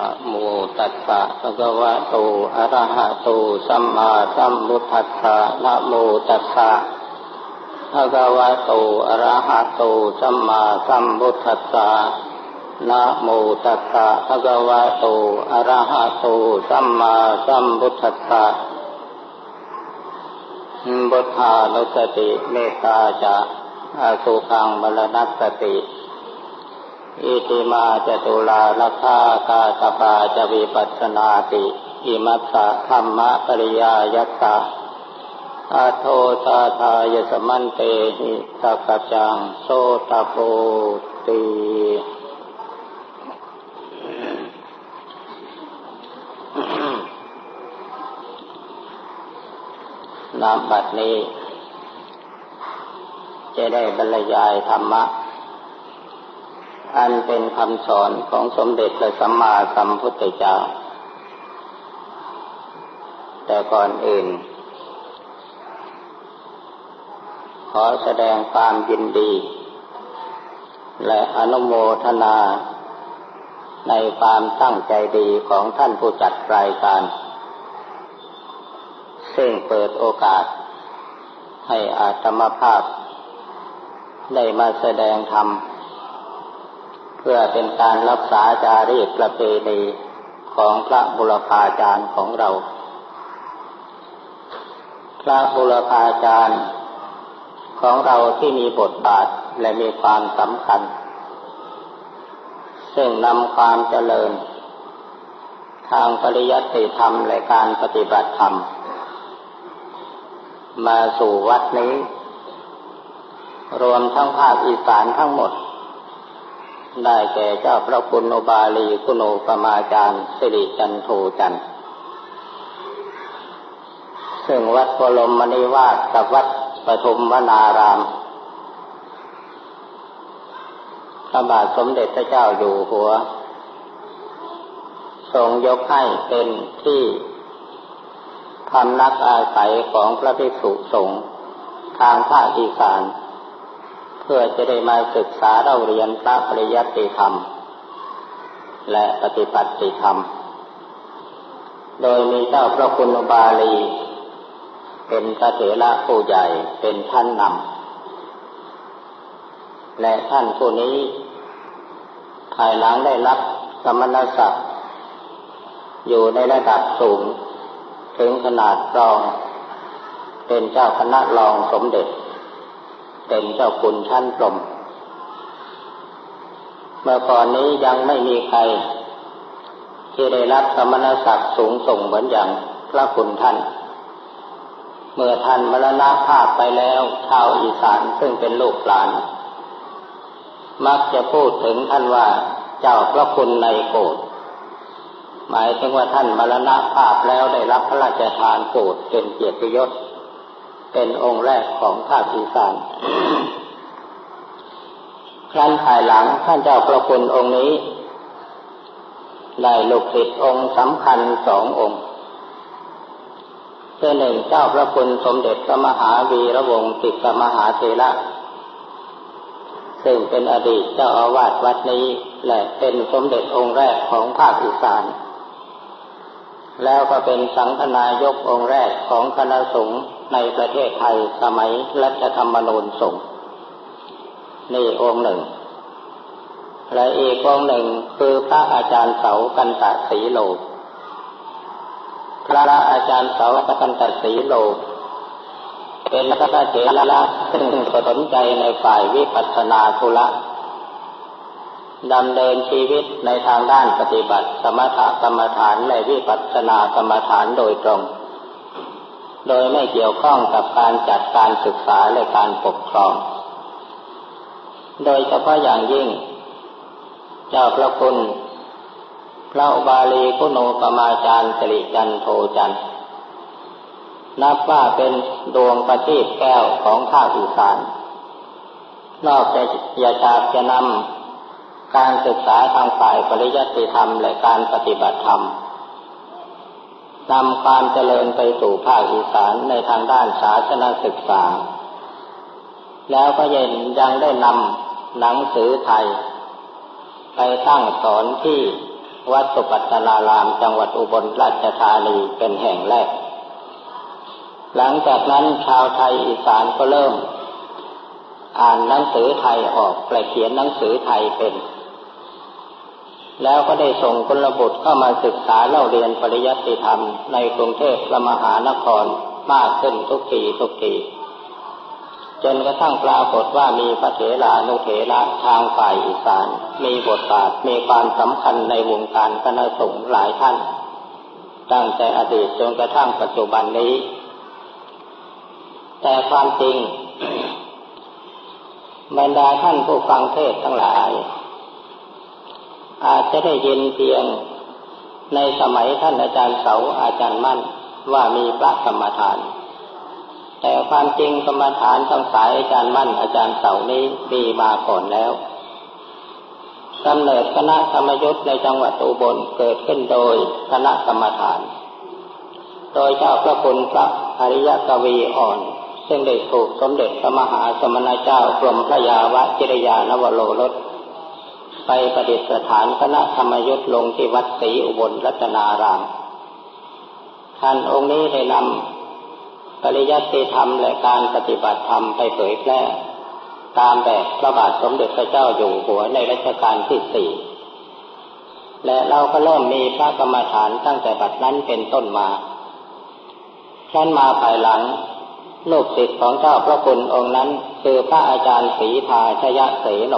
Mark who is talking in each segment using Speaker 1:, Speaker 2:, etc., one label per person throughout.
Speaker 1: นะโมตัสสะภะคะวะโต อะระหะโต สัมมาสัมพุทธัสสะนะโมตัสสะภะคะวะโต อะระหะโต สัมมาสัมพุทธัสสะนะโมตัสสะภะคะวะโต อะระหะโต สัมมาสัมพุทธัสสะบุทธานุสติ เมตตาจะอสุขังมรณสติ อิติมาจตุลาลัคากาตปาจวิปัสนาติ อิมัสสะธรรมะปริยายัตตาอาโทตาทายสมันเตหิสักจังโสตโปตีน้ำบัดนี้ จะได้บรรยายธรรมะ อันเป็นคำสอนของสมเด็จพระสัมมาสัมพุทธเจ้า แต่ก่อนอื่น ขอแสดงความยินดี และอนุโมทนาในความตั้งใจดีของท่านผู้จัดรายการ ซึ่งเปิดโอกาส ให้อาตมภาพ ได้มาแสดงธรรม พื่อเป็นการรักษาจารีตประเพณีของพระบุรพาจารย์ของเรา พระบุรพาจารย์ของเราที่มีบทบาทและมีความสำคัญ ซึ่งนำความเจริญ ทางปริยัติธรรมและการปฏิบัติธรรม มาสู่วัดนี้ รวมทั้งภาคอีสานทั้งหมด ได้แก่เจ้าพระคุณโอบาลีคุณโอปมาจารย์สิริจันโทจันซึ่งวัดพลมมณีวาดกับวัดปฐุมวนารามพระบาทสมเด็จพระเจ้าอยู่หัว ทรงยกให้เป็นที่พำนักอาศัยของพระภิกษุสงฆ์ทางภาคอีสาน เพื่อจะได้มาศึกษาเราเรียนพระปริยัติธรรม และปฏิบัติธรรม โดยมีเจ้าพระคุณบาลี เป็นพระเถระผู้ใหญ่เป็นท่านนำและท่านผู้นี้ ภายหลังได้รับสมณศักดิ์อยู่ในระดับสูง ถึงขนาดรอง เป็นเจ้าคณะรองสมเด็จ เป็นเจ้าคุณชั้นพรมเมื่อก่อนนี้ยังไม่มีใคร ที่ได้รับสมณศักดิ์สูงส่งเหมือนอย่างพระคุณท่าน เมื่อท่านมรณภาพไปแล้วชาวอีสานซึ่งเป็นลูกหลาน มักจะพูดถึงท่านว่าเจ้าพระคุณในโกดหมายถึงว่าท่านมรณภาพแล้วได้รับพระราชทานโกดเป็นเกียรติยศ เป็นองค์แรกของภาคอีสานครั้นภายหลังท่านเจ้าพระคุณองค์นี้ได้ลูกศิษย์องค์สำคัญสององค์คือหนึ่งเจ้าพระคุณสมเด็จพระมหาวีระวงศ์ติสมหาเทระซึ่งเป็นอดีตเจ้าอาวาสวัดนี้และเป็นสมเด็จองค์แรกของภาคอีสาน แล้วก็เป็นสังฆนายกองค์แรกของคณะสงฆ์ ในประเทศไทยสมัยรัชธรรมนูญส่งนี่องค์หนึ่ง และอีกองค์หนึ่งคือพระอาจารย์เสากันตะสีโล พระอาจารย์เสากันตะสีโล เป็นพระเถระซึ่งสนใจในฝ่ายวิปัสสนาธุระดำเนินชีวิตในทางด้านปฏิบัติ สมถกรรมฐานและวิปัสสนากรรมฐานโดยตรง โดยไม่เกี่ยวข้องกับการจัดการศึกษาและการปกครอง โดยเฉพาะอย่างยิ่ง เจ้าพระคุณพระบาลีคุโนปมาจารย์สิริจันโทจันนับว่าเป็นดวงประทีปแก้วของข้าอีสาน นอกจากยาจากจะนำการศึกษาทางฝ่ายปริยัติธรรมและการปฏิบัติธรรม นำความเจริญไปสู่ภาคอีสานในทางด้านศาสนศึกษา แล้วก็ยังยังได้นำหนังสือไทย ไปตั้งสอนที่วัดสุปัตตนารามจังหวัดอุบลราชธานีเป็นแห่งแรก หลังจากนั้นชาวไทยอีสานก็เริ่ม อ่านหนังสือไทยออกและเขียนหนังสือไทยเป็น แล้วก็ได้ส่งกุลบุตรเข้ามาศึกษาเล่าเรียนปริยัติธรรม ในกรุงเทพพระมหานครมากขึ้นทุกทีทุกทีจนกระทั่งปรากฏว่ามีพระเถรานุเถระทางฝ่ายอีสาน มีบทบาทมีความสำคัญในวงการคณะสงฆ์หลายท่าน ตั้งแต่อดีตจนกระทั่งปัจจุบันนี้ แต่ความจริงบรรดาท่านผู้ฟังเทศทั้งหลาย อาจจะได้ยินเพียง ในสมัยท่านอาจารย์เสาอาจารย์มั่นว่ามีพระกรรมฐาน แต่ความจริงกรรมฐานทั้งสายอาจารย์มั่นอาจารย์เสานี้มีมาก่อนแล้วกำเนิดคณะธรรมยุทธ์ในจังหวัดอุบลเกิดขึ้นโดยคณะกรรมฐาน โดยเจ้าพระคุณพระอริยกวีอ่อน ซึ่งได้ถูกสมเด็จพระมหาสมณเจ้ากรมพระยาวจิรยานวโรรส ไปประดิษฐานคณะธรรมยุทธ์ลงที่วัดศรีอุบลรัตนาราม ท่านองค์นี้ได้นำปริยัติธรรมและการปฏิบัติธรรมไปเผยแพร่ ตามแบบพระบาทสมเด็จพระเจ้าอยู่หัวในรัชกาลที่สี่และเราก็เริ่มมีพระกรรมฐานตั้งแต่บัดนั้นเป็นต้นมาท่านมาภายหลังลูกศิษย์ของเจ้าพระคุณองค์นั้น คือพระอาจารย์ศรีทาชยเสโน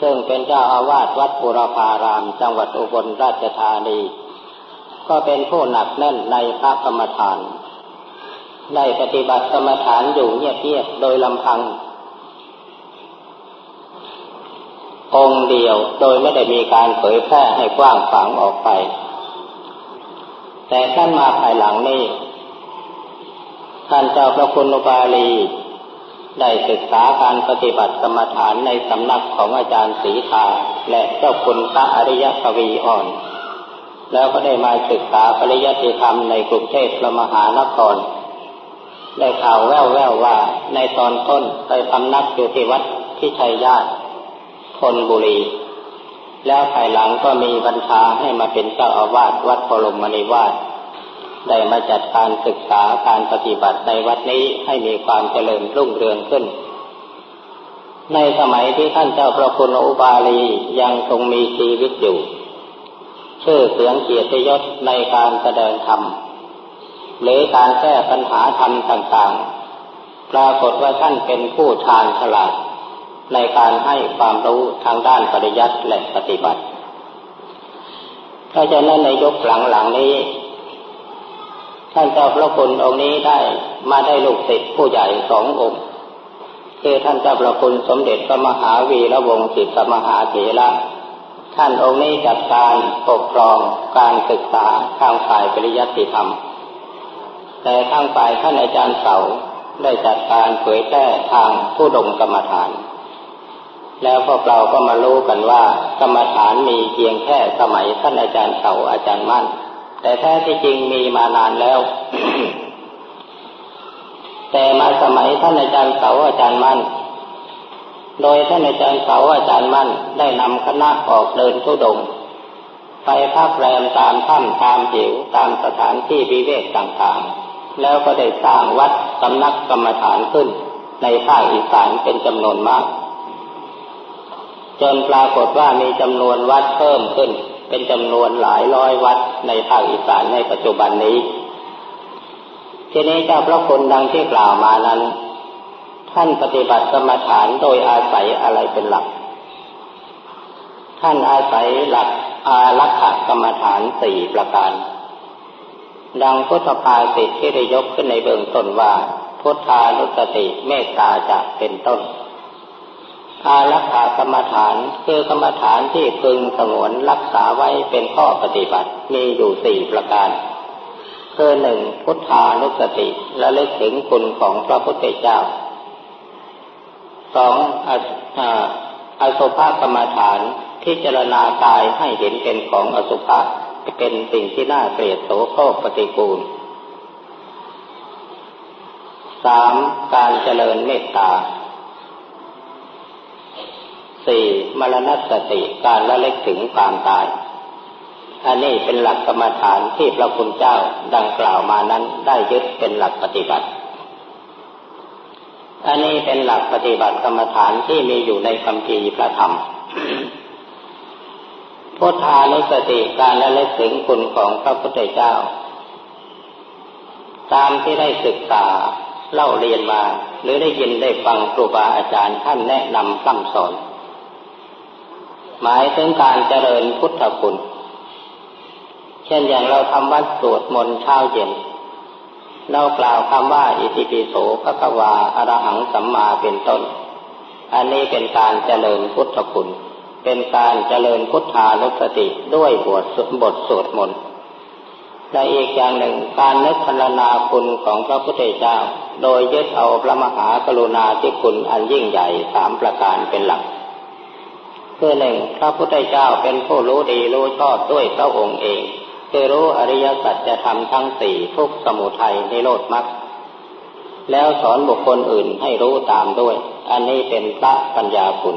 Speaker 1: ซึ่งเป็นเจ้าอาวาสวัดปุรพาราม จังหวัดอุบลราชธานี ก็เป็นผู้หนักแน่นในพระกรรมฐาน ได้ปฏิบัติกรรมฐานอยู่เงียบๆโดยลำพัง องเดียวโดยไม่ได้มีการเผยแพร่ให้กว้างขวางออกไป แต่ท่านมาภายหลังนี้ท่านเจ้าพระคุณอุบาลี ได้ศึกษาการปฏิบัติกรรมฐานในสำนักของอาจารย์ศรีทาและเจ้าคุณพระอริยกวีอ่อน แล้วก็ได้มาศึกษาปริยัติธรรมในกรุงเทพพระมหานครได้ข่าวแว่วแววว่าในตอนต้นไปพำนักอยู่ที่วัดพิชัยญาติพลบุรี แล้วภายหลังก็มีบัญชาให้มาเป็นเจ้าอาวาสวัดพรมมณีวาด ได้มาจัดการศึกษาการปฏิบัติในวัดนี้ให้มีความเจริญรุ่งเรืองขึ้น ในสมัยที่ท่านเจ้าพระคุณอุบาลียังคงมีชีวิตอยู่ ชื่อเสียงเกียรติยศในการแสดงธรรม หรือการแก้ปัญหาธรรมต่างๆ ปรากฏว่าท่านเป็นผู้ชาญฉลาด ในการให้ความรู้ทางด้านปริยัติและปฏิบัติเพราะฉะนั้นในยุคหลังๆนี้ ท่านเจ้าพระคุณองค์นี้ได้มาได้ลูกศิษย์ผู้ใหญ่สององค์คือท่านเจ้าพระคุณสมเด็จพระมหาวีระวงศ์ศิษย์สมหาเถระท่านองค์นี้จัดการปกครองการศึกษาทางฝ่ายปริยัติธรรม แต่ทางฝ่ายท่านอาจารย์เสาได้จัดการเผยแพร่ทางผู้ดมกรรมฐาน แล้วพวกเราก็มารู้กันว่ากรรมฐานมีเพียงแค่สมัยท่านอาจารย์เสาอาจารย์มั่น แต่แท้ที่จริงมีมานานแล้ว แต่มาสมัยท่านอาจารย์เสาอาจารย์มั่น โดยท่านอาจารย์เสาอาจารย์มั่นได้นำคณะออกเดินทุดง ไปพักแรมตามถ้ำตามหิวตามสถานที่วิเวกต่างๆ แล้วก็ได้สร้างวัดสำนักกรรมฐานขึ้น ในภาคอีสานเป็นจำนวนมาก จนปรากฏว่ามีจำนวนวัดเพิ่มขึ้น เป็นจำนวนหลายร้อยวัดในภาคอีสานในปัจจุบันนี้ ทีนี้เจ้าพระคุณดังที่กล่าวมานั้น ท่านปฏิบัติกรรมฐานโดยอาศัยอะไรเป็นหลัก ท่านอาศัยหลักอารักขกรรมฐานสี่ประการ ดังพุทธภาสิทที่ได้ยกขึ้นในเบื้องต้นว่า พุทธานุสติเมตตาจะเป็นต้น อารักขากรรมฐานคือกรรมฐานที่พึงสงวนรักษาไว้เป็นข้อปฏิบัติมีอยู่สี่ประการ คือหนึ่งพุทธานุสติและเลึกถึงคุณของพระพุทธเจ้าสองอสุภกรรมฐานที่เจรณากายให้เห็นเป็นของอสุภะเป็นสิ่งที่น่าเกลียดโสโครกปฏิกูลสามการเจริญเมตตา สี่มรณสติการละเล็กถึงความตาย อันนี้เป็นหลักกรรมฐานที่พระคุณเจ้าดังกล่าวมานั้นได้ยึดเป็นหลักปฏิบัติ อันนี้เป็นหลักปฏิบัติกรรมฐานที่มีอยู่ในคำพีพระธรรมพุทธานุสติการละเล็กถึงคุณของพระพุทธเจ้า ตามที่ได้ศึกษาเล่าเรียนมา หรือได้ยินได้ฟังครูบาอาจารย์ท่านแนะนำสั่งสอน หมายถึงการเจริญพุทธคุณ เช่นอย่างเราทำวัดสวดมนต์เช้าเย็น เรากล่าวคำว่า อิติปิโสภะคะวาอรหังสัมมาเป็นต้น อันนี้เป็นการเจริญพุทธคุณ เป็นการเจริญพุทธานุสติด้วยบทบทสวดมนต์และอีกอย่างหนึ่งการนึกพรรณนาคุณของพระพุทธเจ้า โดยยึดเอาพระมหากรุณาธิคุณอันยิ่งใหญ่สามประการเป็นหลัก คือหนึ่งพระพุทธเจ้าเป็นผู้รู้ดีรู้ชอบด้วยพระองค์เองคือรู้อริยสัจจะทำทั้งสี่ทุกสมุทัยในโลดมรรคแล้วสอนบุคคลอื่นให้รู้ตามด้วย อันนี้เป็นพระปัญญาคุณ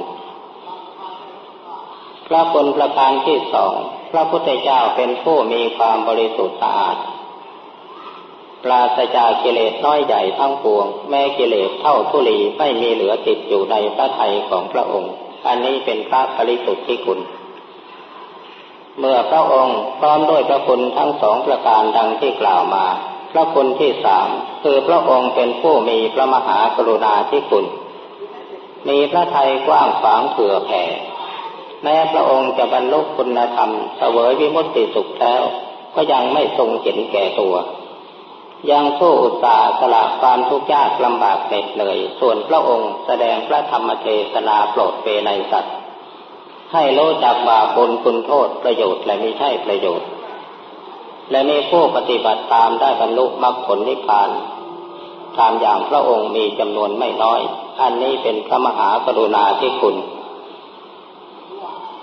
Speaker 1: พระคุณประการที่สองพระพุทธเจ้าเป็นผู้มีความบริสุทธิ์สะอาดปราศจากกิเลสน้อยใหญ่ทั้งปวง แม้กิเลสเท่าทุลีไม่มีเหลือติดอยู่ในพระทัยของพระองค์ อันนี้เป็นพระบริสุทธิ์ที่คุณ เมื่อพระองค์พร้อมด้วยพระคุณทั้งสองประการดังที่กล่าวมา พระคุณที่สามคือพระองค์เป็นผู้มีพระมหากรุณาธิคุณ มีพระทัยกว้างขวางเผื่อแผ่ แม้พระองค์จะบรรลุคุณธรรมเสวยวิมุตติสุขแล้ว ก็ยังไม่ทรงเห็นแก่ตัว ยังสู้อุตสาห์สละความทุกข์ยากลำบากเหน็ดเหนื่อย ส่วนพระองค์แสดงพระธรรมเทศนาโปรดเปในสัตว์ ให้รู้จักบาปบุญคุณโทษประโยชน์และไม่ใช่ประโยชน์ และมีผู้ปฏิบัติตามได้บรรลุมรรคผลนิพพานตามอย่างพระองค์มีจำนวนไม่น้อย อันนี้เป็นพระมหากรุณาธิคุณ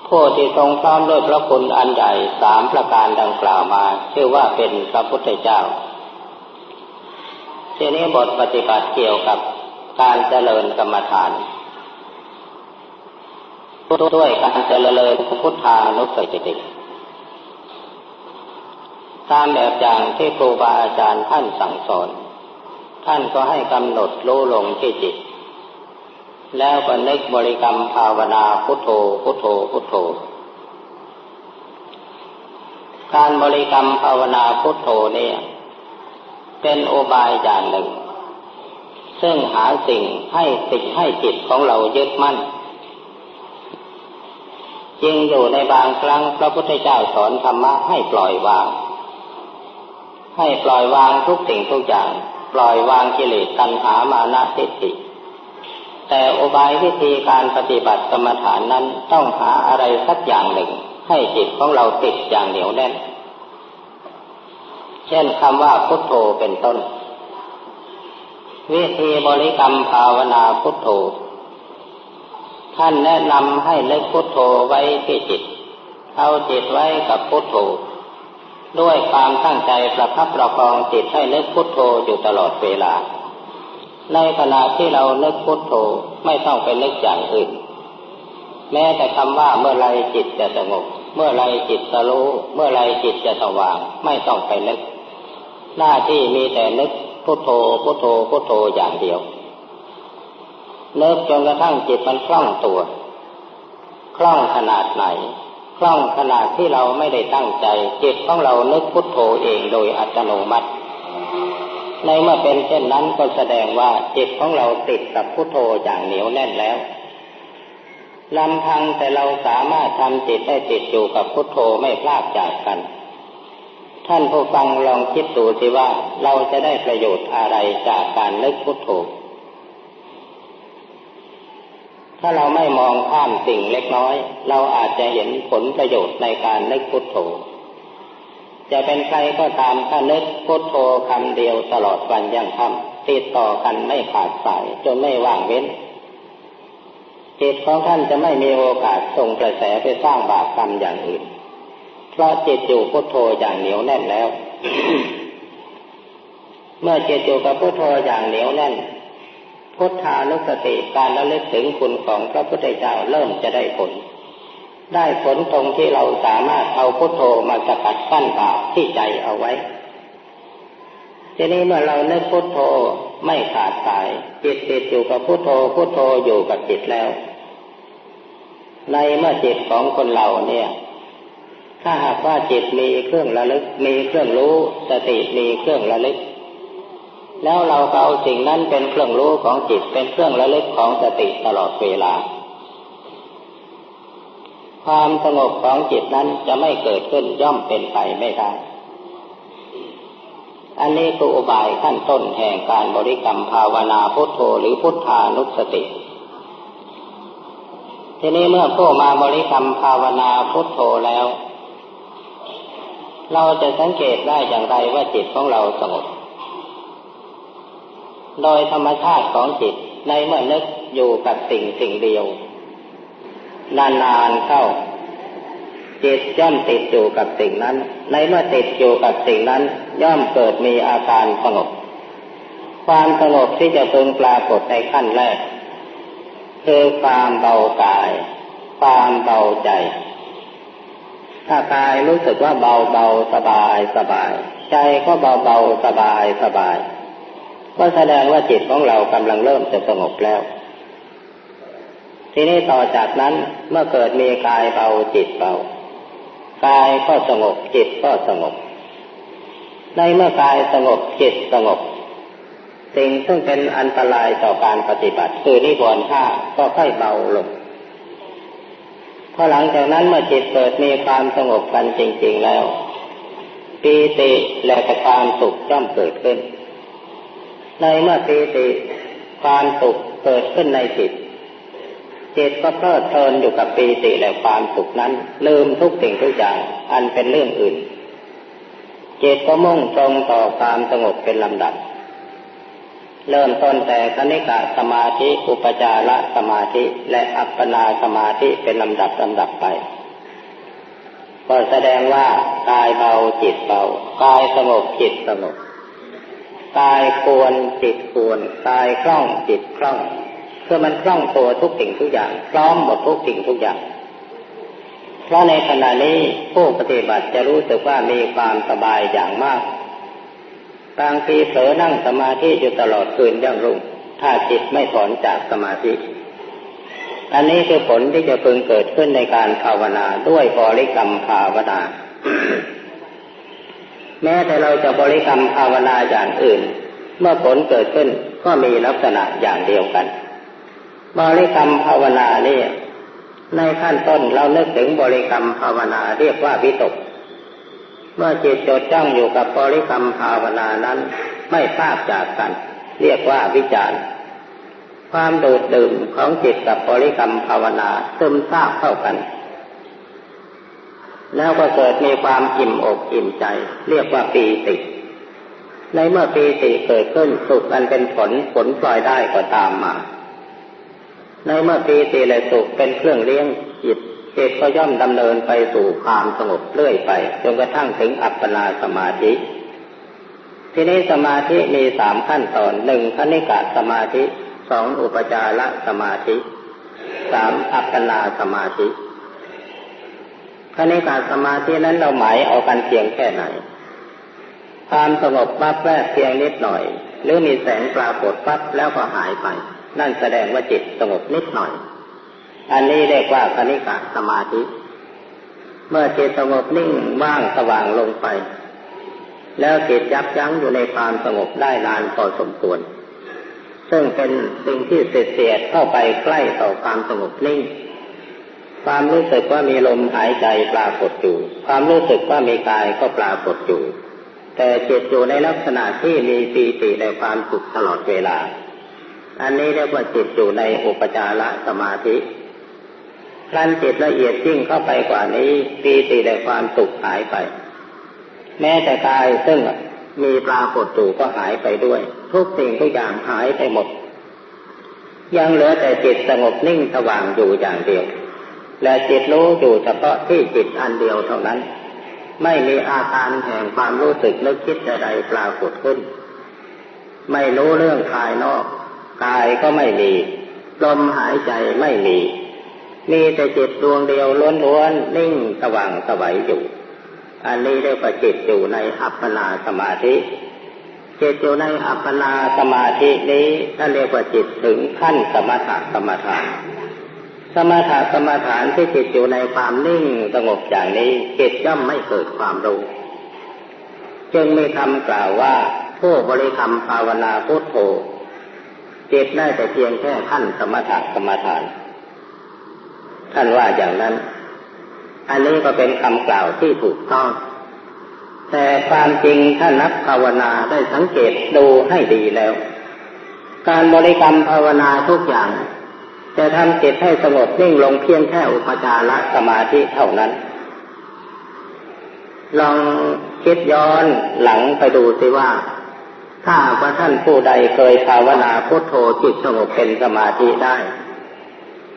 Speaker 1: ผู้ที่ทรงพร้อมด้วยพระคุณอันใหญ่สามประการดังกล่าวมา ชื่อว่าเป็นพระพุทธเจ้า ทีนี้บทปฏิบัติเกี่ยวกับการเจริญกรรมฐานด้วยการเจริญพุทธานุสติตามแบบอย่างที่ครูบาอาจารย์ท่านสั่งสอน ท่านก็ให้กำหนดรู้ลงที่จิต แล้วก็นึกบริกรรมภาวนาพุทโธพุทโธพุทโธ การบริกรรมภาวนาพุทโธเนี่ย เป็นโอบายอย่างหนึ่ง ซึ่งหาสิ่งให้ติดให้จิตของเรายึดมั่นจริงอยู่ในบางครั้งพระพุทธเจ้าสอนธรรมะให้ปล่อยวาง ให้ปล่อยวางทุกสิ่งทุกอย่าง ปล่อยวางกิเลสตัณหามานะทิฏฐิแต่อุบายวิธีการปฏิบัติกรรมฐานนั้นต้องหาอะไรสักอย่างหนึ่ง ให้จิตของเราติดอย่างเหนียวแน่น เช่นคำว่าพุทโธเป็นต้น วิธีบริกรรมภาวนาพุทโธ ท่านแนะนำให้เลิกพุทโธไว้ที่จิต เอาจิตไว้กับพุทโธ ด้วยความตั้งใจประคับประคองจิตให้เลิกพุทโธอยู่ตลอดเวลา ในขณะที่เรานึกพุทโธไม่ต้องไปนึกอย่างอื่น แม้แต่คำว่าเมื่อไรจิตจะสงบเมื่อไรจิตจะรู้ เมื่อไรจิตจะสว่าง ไม่ต้องไปนึก หน้าที่มีแต่นึกพุทโธพุทโธพุทโธอย่างเดียวนึกจนกระทั่งจิตมันคล่องตัว คล่องขนาดไหน คล่องขนาดที่เราไม่ได้ตั้งใจ จิตของเรานึกพุทโธเองโดยอัตโนมัติ ในเมื่อเป็นเช่นนั้นก็แสดงว่าจิตของเราติดกับพุทโธอย่างเหนียวแน่นแล้วลำพังแต่เราสามารถทำจิตให้ติดอยู่กับพุทโธไม่พลาดจากกัน ท่านผู้ฟังลองคิดดูสิว่าเราจะได้ประโยชน์อะไรจากการนึกพุทโธ ถ้าเราไม่มองข้ามสิ่งเล็กน้อย เราอาจจะเห็นผลประโยชน์ในการนึกพุทโธ จะเป็นใครก็ตามถ้านึกพุทโธคำเดียวตลอดวันยังทำติดต่อกันไม่ขาดสายจนไม่ว่างเว้นจิตของท่านจะไม่มีโอกาสส่งกระแสไปสร้างบาปกรรมอย่างอื่น ราะจิตอยู่พุทโธอย่างเหนียวแน่นแล้ว เมื่อจิตอยู่กับพุทโธอย่างเหนียวแน่น พุทธานุสติการระลึกถึงคุณของพระพุทธเจ้าเริ่มจะได้ผล ได้ผลตรงที่เราสามารถเอาพุทโธมาสกัดกั้นบาปที่ใจเอาไว้ทีนี้เมื่อเราเนึกพุทโธไม่ขาดสายจิตติดอยู่กับพุทโธพุทโธอยู่กับจิตแล้ว ในเมื่อจิตของคนเราเนี่ย ถ้าหากว่าจิตมีเครื่องระลึก มีเครื่องรู้ สติมีเครื่องระลึก แล้วเราก็เอาสิ่งนั้นเป็นเครื่องรู้ของจิตเป็นเครื่องระลึกของสติตลอดเวลา ความสงบของจิตนั้นจะไม่เกิดขึ้นย่อมเป็นไปไม่ได้ อันนี้คืออุบายขั้นต้นแห่งการบริกรรมภาวนาพุทโธหรือพุทธานุสติทีนี้เมื่อผู้มาบริกรรมภาวนาพุทโธแล้ว เราจะสังเกตได้อย่างไรว่าจิตของเราสงบ โดยธรรมชาติของจิตในเมื่อนึกอยู่กับสิ่งสิ่งเดียว นานๆเข้า จิตย่อมติดอยู่กับสิ่งนั้น ในเมื่อติดอยู่กับสิ่งนั้น ย่อมเกิดมีอาการสงบ ความสงบที่จะพึงปรากฏในขั้นแรก คือความเบากาย ความเบาใจ ถ้ากายรู้สึกว่าเบาเบาสบายสบาย ใจก็เบาเบาสบายสบาย ก็แสดงว่าจิตของเรากำลังเริ่มจะสงบแล้ว ทีนี้ต่อจากนั้นเมื่อเกิดมีกายเบาจิตเบากายก็สงบจิตก็สงบ ในเมื่อกายสงบจิตสงบ สิ่งซึ่งเป็นอันตรายต่อการปฏิบัติ คือนิวรณ์ห้าก็ค่อยเบาลง พอหลังจากนั้นเมื่อจิตเกิดมีความสงบกันจริง ๆแล้วปีติและความสุขย่อมเกิดขึ้น ในเมื่อปีติความสุขเกิดขึ้นในจิตจิตก็เพลิดเพลินอยู่กับปีติและความสุขนั้น ลืมทุกสิ่งทุกอย่างอันเป็นเรื่องอื่นจิตก็มุ่งตรงต่อความสงบเป็นลำดับ เริ่มต้นแต่คณิกะสมาธิ อุปจารสมาธิ และอัปปนาสมาธิเป็นลำดับลำดับไป ก็แสดงว่ากายเบาจิตเบากายสงบจิตสงบกายควรจิตควรกายคล่องจิตคล่องเพื่อมันคล่องตัวทุกสิ่งทุกอย่าง พร้อมหมดทุกสิ่งทุกอย่าง เพราะในขณะนี้ผู้ปฏิบัติจะรู้สึกว่ามีความสบายอย่างมาก บางทีเผลอนั่งสมาธิอยู่ตลอดคืนย่างรุ่ง ถ้าจิตไม่ถอนจากสมาธิ อันนี้คือผลที่จะพึงเกิดขึ้นในการภาวนาด้วยบริกรรมภาวนา แม้แต่เราจะบริกรรมภาวนาอย่างอื่น เมื่อผลเกิดขึ้นก็มีลักษณะอย่างเดียวกัน บริกรรมภาวนานี่ในขั้นต้นเรานึกถึงบริกรรมภาวนาเรียกว่าวิตก เมื่อจิตจดจ้องอยู่กับบริกรรมภาวนานั้น ไม่ทราบจากกัน เรียกว่าวิจารความโดดดื่มของจิตกับบริกรรมภาวนาซึมซาบเข้ากัน แล้วก็เกิดมีความอิ่มอกอิ่มใจ เรียกว่าปีติ ในเมื่อปีติเกิดขึ้นสุขอันเป็นผลผลปล่อยได้ก็ตามมา ในเมื่อปีติและสุขเป็นเครื่องเลี้ยงจิต จิตก็ย่อมดำเนินไปสู่ความสงบเรื่อยไปจนกระทั่งถึงอัปปนาสมาธิ ทีนี้สมาธิมีสามขั้นตอนหนึ่งคณิกาสมาธิสองอุปจารสมาธิสามอัปปนาสมาธิคณิกาสมาธินั้นเราหมายเอากันเพียงแค่ไหน ความสงบปั๊บแรกเพียงนิดหน่อย หรือมีแสงปรากฏปั๊บแล้วก็หายไป นั่นแสดงว่าจิตสงบนิดหน่อย อันนี้เรียกว่าคณิกาสมาธิ เมื่อจิตสงบนิ่งว่างสว่างลงไป แล้วจิตยับยั้งอยู่ในความสงบได้นานพอสมควร ซึ่งเป็นสิ่งที่เสียดเข้าไปใกล้ต่อความสงบนิ่ง ความรู้สึกว่ามีลมหายใจปรากฏอยู่ ความรู้สึกว่ามีกายก็ปรากฏอยู่ แต่จิตอยู่ในลักษณะที่มีปีติในความสุขตลอดเวลา อันนี้เรียกว่าจิตอยู่ในอุปจารสมาธิ ครั้นจิตละเอียดยิ่งเข้าไปกว่านี้ปีติในความสุขหายไป แม้แต่กายซึ่งมีปรากฏอยู่ก็หายไปด้วย ทุกสิ่งทุกอย่างหายไปหมด ยังเหลือแต่จิตสงบนิ่งสว่างอยู่อย่างเดียว และจิตรู้อยู่เฉพาะที่จิตอันเดียวเท่านั้น ไม่มีอาการแห่งความรู้สึกนึกคิดใดๆปรากฏขึ้น ไม่รู้เรื่องภายนอก กายก็ไม่มีลมหายใจไม่มี มีแต่จิตดวงเดียวล้วนๆนิ่งสว่างสวัยอยู่ อันนี้เรียกว่าจิตอยู่ในอัปปนาสมาธิจิตอยู่ในอัปปนาสมาธินี้ท่านเรียกว่าจิตถึงขั้นสมถะสมถะสมถะสมถานที่จิตอยู่ในความนิ่งสงบอย่างนี้จิตย่อมไม่เกิดความรู้จึงมีคำกล่าวว่าผู้บริกรรมภาวนาพุทโธจิตได้แต่เพียงแค่ขั้นสมถะสมถาน ท่านว่าอย่างนั้น อันนี้ก็เป็นคำกล่าวที่ถูกต้อง แต่ความจริงถ้านักภาวนาได้สังเกตดูให้ดีแล้ว การบริกรรมภาวนาทุกอย่าง จะทำจิตให้สงบนิ่งลงเพียงแค่อุปจารสมาธิเท่านั้น ลองคิดย้อนหลังไปดูสิว่าถ้าว่าท่านผู้ใดเคยภาวนาพุทโธจิตสงบเป็นสมาธิได้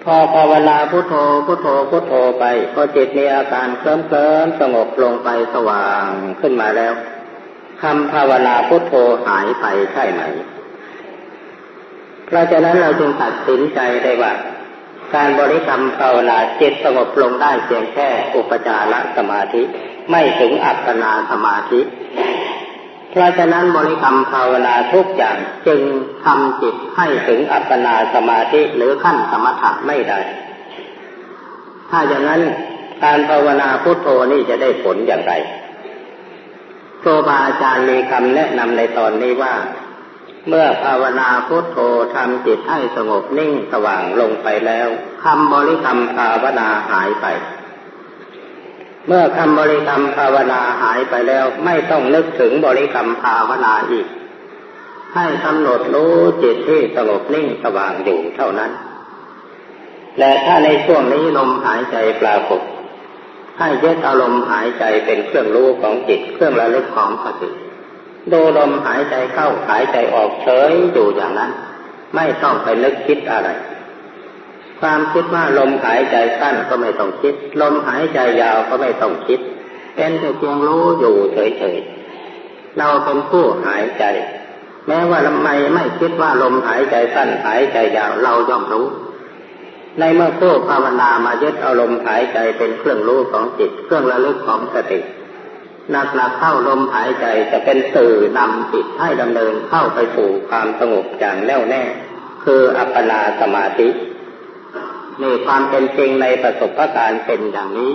Speaker 1: พอภาวนาพุทโธพุทโธพุทโธไปพอจิตมีอาการเคลิ้มเคลิ้มสงบลงไปสว่างขึ้นมาแล้วคำภาวนาพุทโธหายไปใช่ไหม เพราะฉะนั้นเราจึงตัดสินใจได้ว่า การบริกรรมภาวนาจิตสงบลงได้เพียงแค่อุปจารสมาธิ ไม่ถึงอัปปนาสมาธิ เพราะฉะนั้นบริกรรมภาวนาทุกอย่างจึงทำจิตให้ถึงอัปปนาสมาธิหรือขั้นสมถะไม่ได้ ถ้าอย่างนั้นการภาวนาพุทโธนี่จะได้ผลอย่างไรครูบาอาจารย์มีคำแนะนำในตอนนี้ว่า เมื่อภาวนาพุทโธทำจิตให้สงบนิ่งสว่างลงไปแล้วคำบริกรรมภาวนาหายไป เมื่อคำบริกรรมภาวนาหายไปแล้ว ไม่ต้องนึกถึงบริกรรมภาวนาอีก ให้กำหนดรู้จิตที่สงบนิ่งสว่างอยู่เท่านั้น และถ้าในช่วงนี้ลมหายใจปรากฏให้ยึดอารมณ์หายใจเป็นเครื่องรู้ของจิตเครื่องระลึกของสติดูลมหายใจเข้าหายใจออกเฉยอยู่อย่างนั้น ไม่ต้องไปนึกคิดอะไร ความคิดว่าลมหายใจสั้นก็ไม่ต้องคิด ลมหายใจยาวก็ไม่ต้องคิด เป็นแต่เพียงรู้อยู่เฉยๆ เราเป็นผู้หายใจ แม้ว่าทำไมไม่คิดว่าลมหายใจสั้นหายใจยาวเราย่อมรู้ ในเมื่อผู้ภาวนามายึดอารมณ์หายใจเป็นเครื่องรู้ของจิต เครื่องระลึกของสติหนักหนักเข้าลมหายใจจะเป็นสื่อนำจิตให้ดำเนินเข้าไปสู่ความสงบอย่างแน่วแน่ คืออัปปนาสมาธิ นี่ความเป็นจริงในประสบการณ์เป็นอย่างนี้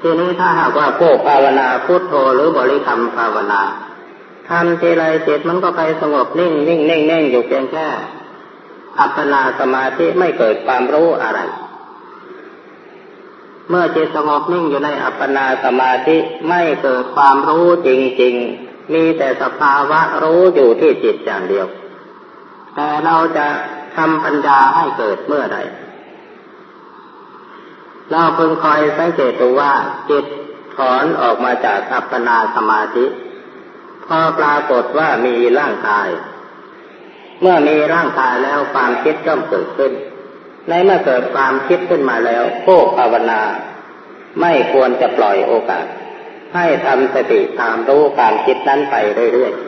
Speaker 1: ทีนี้ถ้าหากว่าผู้ภาวนาพุทโธหรือบริกรรมภาวนาทำทีไรจิตมันก็ไปสงบนิ่งนิ่งนิ่งนิ่งอยู่เพียงแค่อัปปนาสมาธิไม่เกิดความรู้อะไร เมื่อจิตสงบนิ่งอยู่ในอัปปนาสมาธิไม่เกิดความรู้จริง ๆ มีแต่สภาวะรู้อยู่ที่จิตอย่างเดียว แต่เราจะ ทำปัญญาให้เกิดเมื่อใดเราเพิ่งคอยสังเกตดูว่าจิตถอนออกมาจากอัปปนาสมาธิ พอปรากฏว่ามีร่างกาย เมื่อมีร่างกายแล้วความคิดย่อมเกิดขึ้น ในเมื่อเกิดความคิดขึ้นมาแล้วผู้ภาวนา ไม่ควรจะปล่อยโอกาส ให้ทำสติตามรู้ความคิดนั้นไปเรื่อยๆ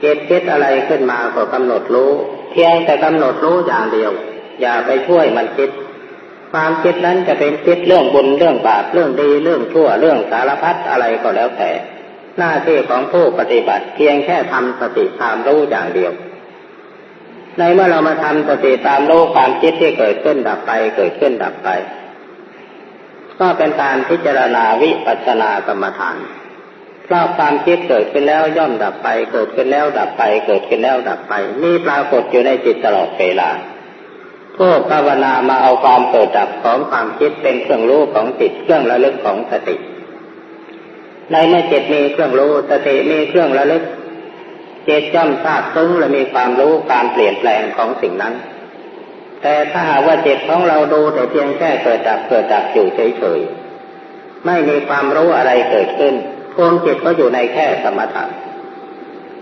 Speaker 1: เกิดคิดอะไรขึ้นมาก็กำหนดรู้ เพียงแต่กำหนดรู้อย่างเดียว อย่าไปช่วยมันคิด ความคิดนั้นจะเป็นคิดเรื่องบุญเรื่องบาปเรื่องดีเรื่องชั่วเรื่องสารพัดอะไรก็แล้วแต่ หน้าที่ของผู้ปฏิบัติ เพียงแค่ทำสติตามรู้อย่างเดียว ในเมื่อเรามาทำสติตามรู้ความคิดที่เกิดขึ้นดับไป เกิดขึ้นดับไป ก็เป็นการพิจารณาวิปัสสนากรรมฐาน เพราะความคิดเกิดขึ้นแล้วย่อมดับไป เกิดขึ้นแล้วดับไป เกิดขึ้นแล้วดับไป มีปรากฏอยู่ในจิตตลอดเวลาผู้ภาวนามาเอาความเกิดดับของความคิดเป็นเครื่องรู้ของจิตเครื่องระลึกของสติ ในเมื่อจิตมีเครื่องรู้สติมีเครื่องระลึกจิตย่อมทราบซึ้งและมีความรู้การเปลี่ยนแปลงของสิ่งนั้น แต่ถ้าหากว่าจิตของเราดูแต่เพียงแค่เกิดดับเกิดดับอยู่เฉยๆไม่มีความรู้อะไรเกิดขึ้น พวงจิตก็อยู่ในแค่สมถะ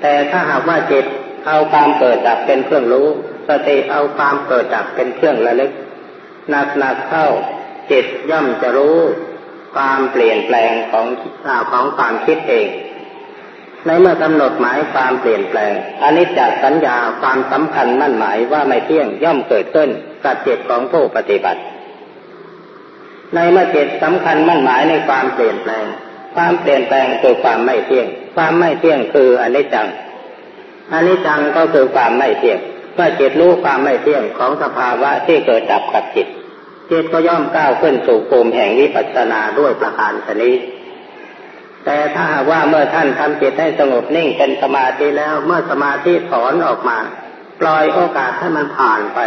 Speaker 1: แต่ถ้าหากว่าจิตเอาความเกิดดับเป็นเครื่องรู้ สติเอาความเกิดดับเป็นเครื่องระลึกหนักๆเข้าจิตย่อมจะรู้ ความเปลี่ยนแปลงของของความคิดเอง ในเมื่อกำหนดหมายความเปลี่ยนแปลงอนิจจสัญญาความสำคัญมั่นหมายว่าไม่เที่ยงย่อมเกิดขึ้นกับจิตของผู้ปฏิบัติ ในเมื่อจิตสำคัญมั่นหมายในความเปลี่ยนแปลง ความเปลี่ยนแปลงคือความไม่เที่ยง ความไม่เที่ยงคืออนิจจังอนิจจังก็คือความไม่เที่ยงเมื่อจิตรู้ความไม่เที่ยงของสภาวะที่เกิดดับกับจิตจิตก็ย่อมก้าวขึ้นสู่ภูมิแห่งวิปัสสนาด้วยประการชนิดแต่ถ้าหากว่าเมื่อท่านทำจิตให้สงบนิ่งเป็นสมาธิแล้วเมื่อสมาธิถอนออกมา ปล่อยโอกาสให้มันผ่านไป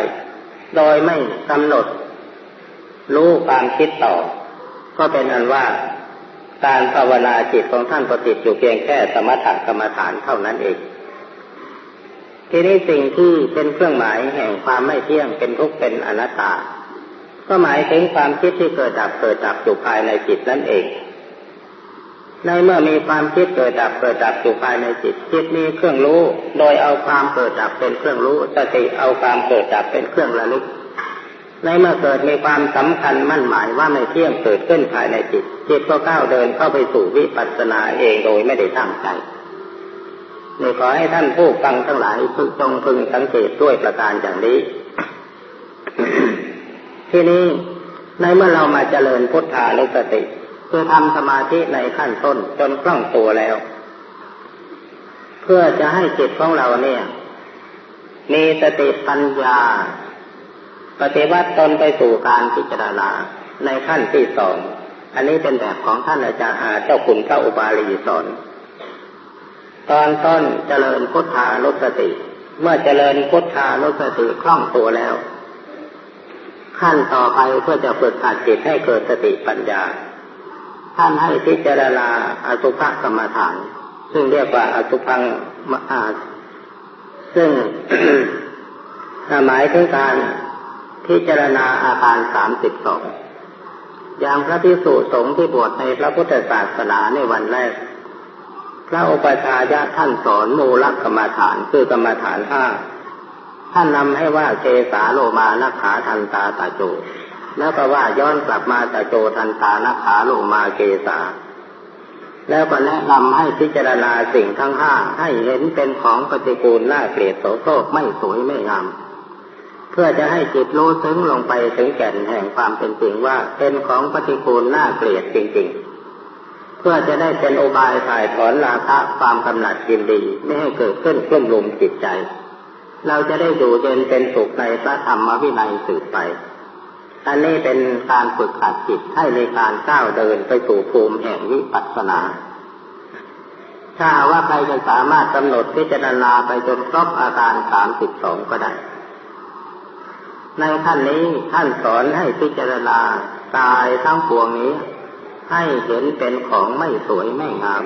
Speaker 1: โดยไม่กำหนด รู้ความคิดต่อ ก็เป็นอันว่า การภาวนาจิตของท่านปฏิดอยู่เพียงแค่สมถกรรมฐานเท่านั้นเอง ทีนี้สิ่งที่เป็นเครื่องหมายแห่งความไม่เที่ยงเป็นทุกข์เป็นอนัตตา ก็หมายถึงความคิดที่เกิดดับเกิดดับอยู่ภายในจิตนั่นเอง ในเมื่อมีความคิดเกิดดับเกิดดับอยู่ภายในจิต จิตมีเครื่องรู้ โดยเอาความเกิดดับเป็นเครื่องรู้สติเอาความเกิดดับเป็นเครื่องระลึก ในเมื่อเกิดมีความสำคัญมั่นหมายว่าไม่เที่ยงเกิดขึ้นภายในจิต จิตก็ก้าวเดินเข้าไปสู่วิปัสสนาเองโดยไม่ได้ตั้งใจนี่ขอให้ท่านผู้ฟังทั้งหลายพึงจงพึงสังเกตด้วยประการอย่างนี้ ที่นี้ในเมื่อเรามาเจริญพุทธานุสติคือทำสมาธิในขั้นต้นจนคล่องตัวแล้ว เพื่อจะให้จิตของเราเนี่ย มีสติปัญญา ปฏิวัติตนไปสู่การพิจารณาในขั้นที่สอง อันนี้เป็นแบบของท่านอาจารย์เจ้าคุณพระอุบาลีสอน ตอนต้นเจริญพุทธานุสติ เมื่อเจริญพุทธานุสติคล่องตัวแล้ว ขั้นต่อไปเพื่อจะฝึกขัดจิตให้เกิดสติปัญญา ท่านให้พิจารณาอสุภกรรมฐาน ซึ่งเรียกว่าอสุพังมาซึ่งหมายถึงการ พิจารณาอาการสามสิบสองอย่างพระพิสุสงฆ์ที่บวชในพระพุทธศาสนาในวันแรก พระอุปชายะท่านสอนมูลกรรมฐานคือกรรมฐานห้าท่านนำให้ว่าเกสาโลมานัขาทันตาตาโจ แล้วก็ว่าย้อนกลับมาจาโจทันตานาขาโลมาเกสา แล้วก็แนะนำให้พิจารณาสิ่งทั้งห้าให้เห็นเป็นของปฏิกูลน่าเกลียดโสโครกไม่สวยไม่งาม พื่อจะให้จิตรู้ซึ้งลงไปถึงแก่นแห่งความเป็นจริงว่าเป็นของปฏิกูลน่าเกลียดจริง ๆ เพื่อจะได้เป็นอบายถ่ายถอนราคะความกำหนัดยินดีไม่ให้เกิดขึ้นกลุ่มลุมจิตใจ เราจะได้อยู่เย็นเป็นสุขในพระธรรมวินัยสืบไป อันนี้เป็นการฝึกขัดจิตให้ในการก้าวเดินไปสู่ภูมิแห่งวิปัสสนา ถ้าว่าใครจะสามารถกำหนดพิจารณาไปจนครบอาการสามสิบสองก็ได้ ในขั้นนี้ท่านสอนให้พิจารณากายทั้งปวงนี้ ให้เห็นเป็นของไม่สวยไม่งาม